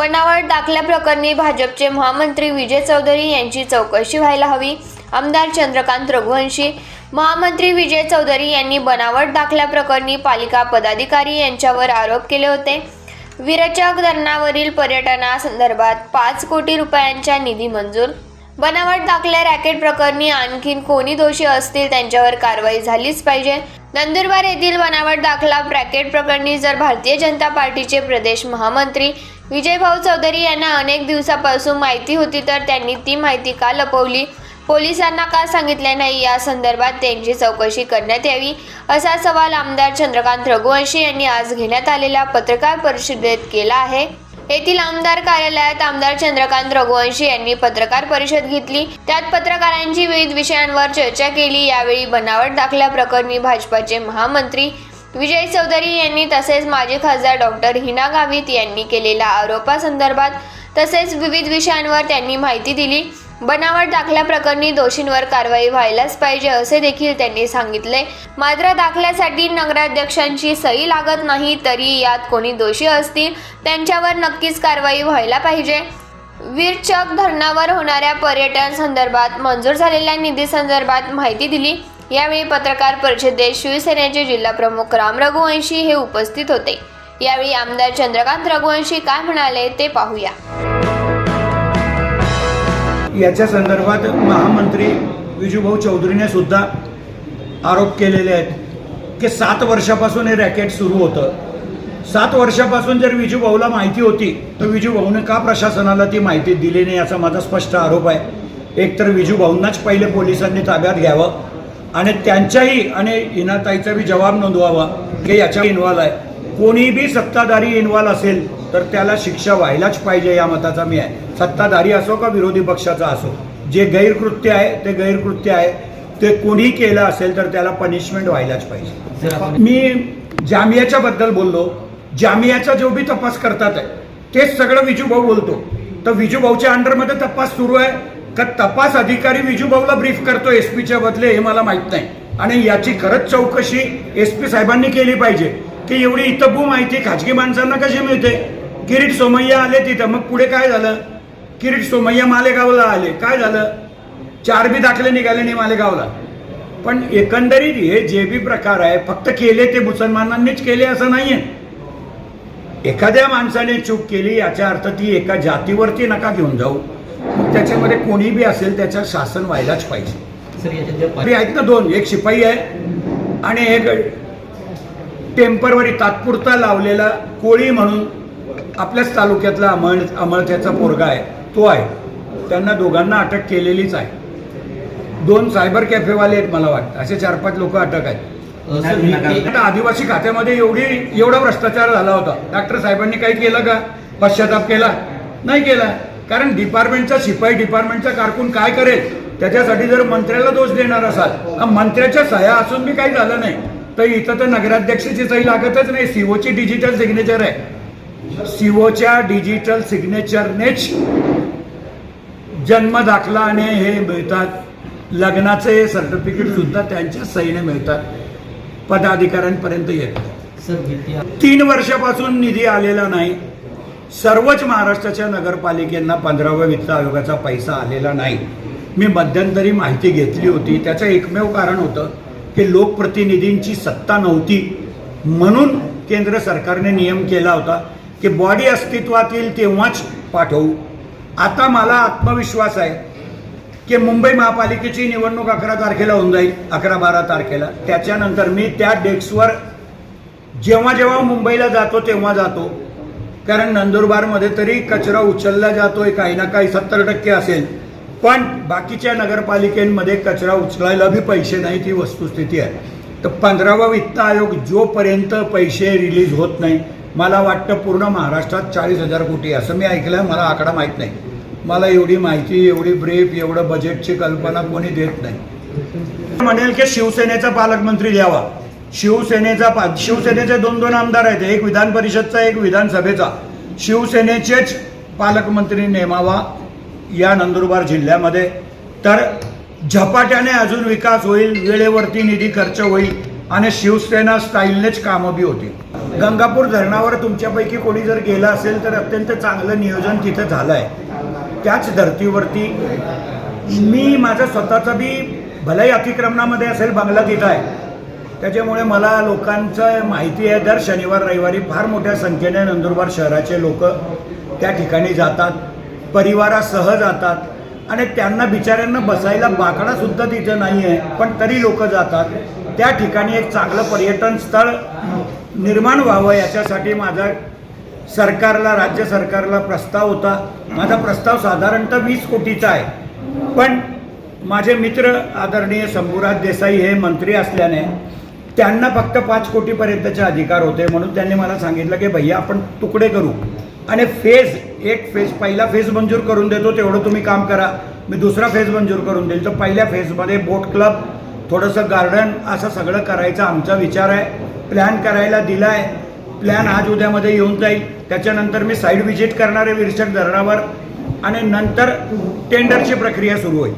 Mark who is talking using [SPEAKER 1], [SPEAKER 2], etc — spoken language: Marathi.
[SPEAKER 1] बनावट दाखल्याप्रकरणी भाजपचे महामंत्री विजय चौधरी यांची चौकशी व्हायला हवी. आमदार चंद्रकांत रघुवंशी महामंत्री विजय चौधरी यांनी बनावट दाखल्याप्रकरणी पालिका पदाधिकारी यांच्यावर आरोप केले होते. विरचक धरणावरील पर्यटनासंदर्भात पाच कोटी रुपयांच्या निधी मंजूर. बनावट दाखल्या रॅकेट प्रकरणी आणखीन कोणी दोषी असतील त्यांच्यावर कारवाई झालीच पाहिजे. नंदुरबार येथील बनावट दाखला ब्रॅकेट प्रकरणी जर भारतीय जनता पार्टीचे प्रदेश महामंत्री विजयभाऊ चौधरी यांना अनेक दिवसापासून माहिती होती तर त्यांनी ती माहिती का लपवली? पोलिसांना का सांगितले नाही? या संदर्भात त्यांची चौकशी करण्यात यावी असा सवाल आमदार चंद्रकांत रघुवंशी यांनी आज घेण्यात आलेल्या पत्रकार परिषदेत केला आहे. येथील आमदार कार्यालयात आमदार चंद्रकांत रघुवंशी यांनी पत्रकार परिषद घेतली. त्यात पत्रकारांची विविध विषयांवर चर्चा केली. यावेळी बनावट दाखल्या प्रकरणी भाजपाचे महामंत्री विजय चौधरी यांनी तसेच माजी खासदार डॉक्टर हिना गावित यांनी केलेल्या आरोपासंदर्भात तसेच विविध विषयांवर त्यांनी माहिती दिली. बनावट दाखल्या प्रकरणी दोषींवर कारवाई व्हायलाच पाहिजे असे देखील त्यांनी सांगितले. मात्र दाखल्यासाठी नगराध्यक्षांची सही लागत नाही तरी यात कोणी दोषी असतील त्यांच्यावर नक्कीच कारवाई व्हायला पाहिजे. वीरचक धरणावर होणाऱ्या पर्यटन संदर्भात मंजूर झालेल्या निधी संदर्भात माहिती दिली. यावेळी पत्रकार परिषदेत शिवसेनेचे जिल्हाप्रमुख राम रघुवंशी हे उपस्थित होते. यावेळी आमदार चंद्रकांत रघुवंशी काय म्हणाले ते पाहूया.
[SPEAKER 2] याच्या संदर्भात महामंत्री विजूभाऊ चौधरीने सुद्धा आरोप केलेले आहेत की सात वर्षापासून हे रॅकेट सुरू होतं. सात वर्षापासून जर विजूभाऊला माहिती होती तर विजूभाऊने का प्रशासनाला ती माहिती दिली नाही असा माझा स्पष्ट आरोप आहे. एकतर विजूभाऊंनाच पहिले पोलिसांनी ताब्यात घ्यावं आणि त्यांच्याही आणि इनाताईचा बी जबाब नोंदवावा की याच्या इन्व्हॉल्व आहे. कोणीबी सत्ताधारी इन्व्हॉल्व असेल तर त्याला शिक्षा व्हायलाच पाहिजे या मताचा मी आहे. सत्ताधारी असो का विरोधी पक्षाचा असो जे गैरकृत्य आहे ते गैरकृत्य आहे. ते कोणी केलं असेल तर त्याला पनिशमेंट व्हायलाच पाहिजे. मी जामियाच्या बद्दल बोललो. जामियाचा जो बी तपास करतात आहे तेच सगळं विजूभाऊ बोलतो. तर विजूभाऊच्या अंडरमध्ये तपास सुरू आहे का तपास अधिकारी विजूभाऊला ब्रीफ करतो एस पीच्या बदले हे मला माहीत नाही. आणि याची खरंच चौकशी एस पी साहेबांनी केली पाहिजे की एवढी इतबू माहिती खाजगी माणसांना कशी मिळते? किरीट सोमय्या आले तिथं. मग पुढे काय झालं? किरीट सोमय्या मालेगावला आले. काय झालं? चार बी दाखले निघाले नाही मालेगावला. पण एकंदरीत हे जे बी प्रकार आहे फक्त केले ते मुसलमानांनीच केले असं नाहीये. एखाद्या माणसाने चूक केली याचा अर्थ ती एका जातीवरती नका घेऊन जाऊ. मग त्याच्यामध्ये कोणी बी असेल त्याचं शासन व्हायलाच पाहिजे. अरे आहेत ना दोन. एक शिपाई आहे आणि एक टेम्परवरी तात्पुरता लावलेला कोळी म्हणून आपल्याच तालुक्यातला अमळ अमळथ्याचा पोरगा आहे. तो आहे. त्यांना दोघांना अटक केलेलीच आहे. दोन सायबर कॅफेवाले आहेत मला वाटतं. असे चार पाच लोक अटक आहेत. आता आदिवासी खात्यामध्ये एवढी एवढा भ्रष्टाचार झाला होता. डॉक्टर साहेबांनी काही केलं का? पश्चाताप केला? नाही केला. कारण डिपार्टमेंटचा शिपाई डिपार्टमेंटचा कारकून काय करेल? त्याच्यासाठी जर मंत्र्याला दोष देणार असाल मंत्र्याच्या सह्या असून बी काही झालं नाही. तर इथं तर नगराध्यक्षाची सही लागतच नाही. सीओची डिजिटल सिग्नेचर आहे. सीओच्या डिजिटल सिग्नेचरनेच जन्म दाखला आणि हे मिळतात. लग्नाचे सर्टिफिकेट सुद्धा त्यांच्या सहीने मिळतात. पदाधिकाऱ्यांपर्यंत येतात
[SPEAKER 3] भीती
[SPEAKER 2] तीन वर्षापासून निधी आलेला नाही. सर्वच महाराष्ट्राच्या नगरपालिकेंना पंधराव्या वित्त आयोगाचा पैसा आलेला नाही. मी मध्यंतरी माहिती घेतली होती. त्याचं एकमेव कारण होतं की लोकप्रतिनिधींची सत्ता नव्हती. म्हणून केंद्र सरकारने नियम केला होता. की बॉडी अस्तित्वात येईल तेव्हाच पाठवू. आता मला आत्मविश्वास आहे की मुंबई महापालिकेची निवडणूक अकरा तारखेला होऊन जाईल अकरा बारा तारखेला. त्याच्यानंतर मी त्या डेस्कवर जेव्हा जेव्हा मुंबईला जातो तेव्हा जातो. कारण नंदुरबारमध्ये तरी कचरा उचलला जातोय काही ना काही सत्तर टक्के असेल. पण बाकीच्या नगरपालिकेमध्ये कचरा उचलायला बी पैसे नाही ती वस्तुस्थिती आहे. तर पंधरावा वित्त आयोग जोपर्यंत पैसे रिलीज होत नाही मला वाटतं पूर्ण महाराष्ट्रात चाळीस हजार कोटी असं मी ऐकलं आहे मला आकडा माहीत नाही. मला एवढी माहिती एवढी ब्रीफ एवढं बजेटची कल्पना कोणी देत नाही. म्हणेल की शिवसेनेचा पालकमंत्री द्यावा. शिवसेनेचा पा शिवसेनेचे दोन दोन आमदार आहेत. एक विधान परिषदचा एक विधानसभेचा. शिवसेनेचेच पालकमंत्री नेमावा या नंदुरबार जिल्ह्यामध्ये. तर झपाट्याने अजून विकास होईल वेळेवरती निधी खर्च होईल. आणि शिवसेना स्टाईलनेच कामं बी होती. गंगापूर धरणावर तुमच्यापैकी कोणी जर गेलं असेल तर अत्यंत चांगलं नियोजन तिथं झालं आहे त्याच धर्तीवरती मी माझं स्वतःचं बी भलाही अतिक्रमणामध्ये असेल बंगला तिथं आहे. त्याच्यामुळे मला लोकांचं माहिती आहे दर शनिवार रविवारी फार मोठ्या संख्येने नंदुरबार शहराचे लोक त्या ठिकाणी जातात परिवारासह जातात आणि त्यांना बिचाऱ्यांना बसायला बाकडासुद्धा तिथं नाही आहे पण तरी लोक जातात. त्या ठिकाणी एक चांगलं पर्यटन स्थळ निर्माण व्हावं याच्यासाठी माझा सरकारला राज्य सरकारला प्रस्ताव होता. माझा प्रस्ताव साधारणतः वीस कोटीचा आहे. पण माझे मित्र आदरणीय शंभूराज देसाई हे मंत्री असल्याने त्यांना फक्त पाच कोटीपर्यंतचे अधिकार होते म्हणून त्यांनी मला सांगितलं की भैया आपण तुकडे करू. आणि फेज एक फेज पहिला फेज मंजूर करून देतो तेवढं तुम्ही काम करा. मी दुसरा फेज मंजूर करून देईल. तर पहिल्या फेजमध्ये बोट क्लब थोडंसं गार्डन असं सगळं करायचा आमचा विचार आहे. प्लॅन करायला दिला आहे प्लॅन आज उद्यामध्ये येऊन जाईल. त्याच्यानंतर मी साईड व्हिजिट करणार आहे विरसक धरणावर. आणि नंतर टेंडरची प्रक्रिया सुरू होईल.